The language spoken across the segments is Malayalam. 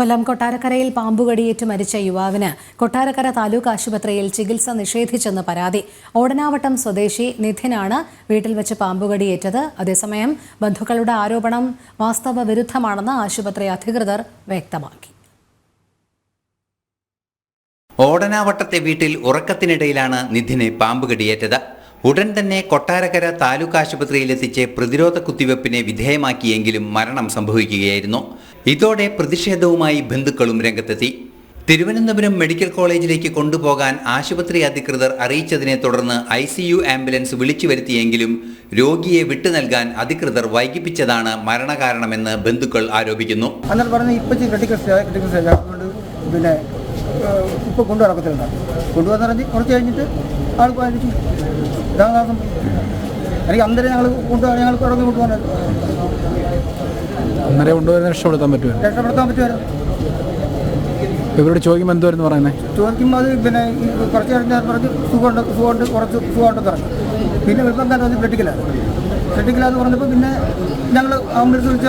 കൊല്ലം കൊട്ടാരക്കരയിൽ പാമ്പുകടിയേറ്റ് മരിച്ച യുവാവിന് കൊട്ടാരക്കര താലൂക്ക് ആശുപത്രിയിൽ ചികിത്സ നിഷേധിച്ചെന്ന് പരാതി. ഓടനാവട്ടം സ്വദേശി നിധിനാണ് വീട്ടിൽ വെച്ച് പാമ്പുകടിയേറ്റത്. അതേസമയം ബന്ധുക്കളുടെ ആരോപണം വാസ്തവ വിരുദ്ധമാണെന്ന് ആശുപത്രി അധികൃതർ വ്യക്തമാക്കി. ഓടനാവട്ടത്തെ വീട്ടിൽ ഉറക്കത്തിനിടയിലാണ് നിധിനെ പാമ്പ് കടിയേറ്റത് ഉടൻ തന്നെ കൊട്ടാരക്കര താലൂക്ക് ആശുപത്രിയിലെത്തിച്ച് പ്രതിരോധ കുത്തിവെപ്പിനെ വിധേയമാക്കിയെങ്കിലും മരണം സംഭവിക്കുകയായിരുന്നു. ഇതോടെ പ്രതിഷേധവുമായി ബന്ധുക്കളും രംഗത്തെത്തി. തിരുവനന്തപുരം മെഡിക്കൽ കോളേജിലേക്ക് കൊണ്ടുപോകാൻ ആശുപത്രി അധികൃതർ അറിയിച്ചതിനെ തുടർന്ന് ഐ സി യു ആംബുലൻസ് വിളിച്ചു വരുത്തിയെങ്കിലും രോഗിയെ വിട്ടു നൽകാൻ അധികൃതർ വൈകിപ്പിച്ചതാണ് മരണകാരണമെന്ന് ബന്ധുക്കൾ ആരോപിക്കുന്നു. അന്നേരം പറഞ്ഞ് ഇപ്പം ക്രിട്ടിക്കൽ ക്രിട്ടിക്കൽ പിന്നെ കൊണ്ടുവരക്കത്തില്ല കുറച്ച് കഴിഞ്ഞിട്ട് ആൾ പോയിരിക്കും ഇതാണ് കാരണം എനിക്ക് അന്നേരം ഞങ്ങൾ കൊണ്ടുപോകാൻ ഞങ്ങൾ ഇറങ്ങി കൊണ്ടുപോകാൻ അന്നേരം കൊണ്ടുവരുന്ന രക്ഷപ്പെടുത്താൻ പറ്റുമോ? രക്ഷപ്പെടുത്താൻ പറ്റുമായിരുന്നു ഇവരോട് ചോദിക്കുമ്പോൾ എന്തുവായിരുന്നു പറയുന്നത് ചോദിക്കുമ്പോൾ അത് പിന്നെ കുറച്ച് കഴിഞ്ഞാൽ പറഞ്ഞ് സുഖമുണ്ട് സുഖമുണ്ട് കുറച്ച് സുഖമുണ്ട് പറഞ്ഞു. പിന്നെ ഇപ്പം തന്നെ പറഞ്ഞ് ക്രിട്ടിക്കലാണ് ക്രിട്ടിക്കലാന്ന് പറഞ്ഞപ്പോൾ പിന്നെ ഞങ്ങൾ ആംബുലൻസ് വിളിച്ച്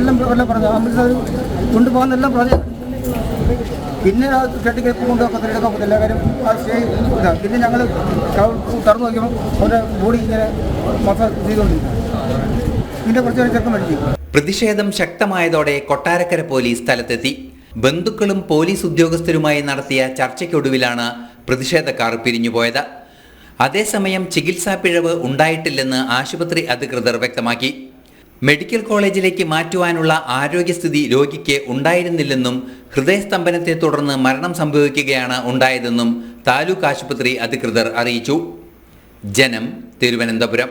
എല്ലാം എല്ലാം പറഞ്ഞു. ആംബുലൻസ് കൊണ്ടുപോകാൻ കൊണ്ടുപോകാന്നെല്ലാം പറഞ്ഞു. പിന്നെ ആ കൊണ്ട് കൊണ്ടുപോകത്തില്ല എടുക്കാൻ പറ്റില്ല കാര്യം ആ സ്റ്റേ ഇതാ. പിന്നെ ഞങ്ങൾ തുറന്നു നോക്കിയപ്പോൾ അവരുടെ ബോഡി ഇങ്ങനെ മസാജ് ചെയ്തുകൊണ്ടിരിക്കും പിന്നെ കുറച്ച് ചെറുക്കം മേടിച്ചു പ്രതിഷേധം ശക്തമായതോടെ കൊട്ടാരക്കര പോലീസ് സ്ഥലത്തെത്തി. ബന്ധുക്കളും പോലീസ് ഉദ്യോഗസ്ഥരുമായി നടത്തിയ ചർച്ചയ്ക്കൊടുവിലാണ് പ്രതിഷേധക്കാർ പിരിഞ്ഞുപോയത്. അതേസമയം ചികിത്സാ പിഴവ് ഉണ്ടായിട്ടില്ലെന്ന് ആശുപത്രി അധികൃതർ വ്യക്തമാക്കി. മെഡിക്കൽ കോളേജിലേക്ക് മാറ്റുവാനുള്ള ആരോഗ്യസ്ഥിതി രോഗിക്ക് ഉണ്ടായിരുന്നില്ലെന്നും ഹൃദയസ്തംഭനത്തെ തുടർന്ന് മരണം സംഭവിക്കുകയാണ് ഉണ്ടായതെന്നും താലൂക്ക് ആശുപത്രി അധികൃതർ അറിയിച്ചു. ജനം തിരുവനന്തപുരം.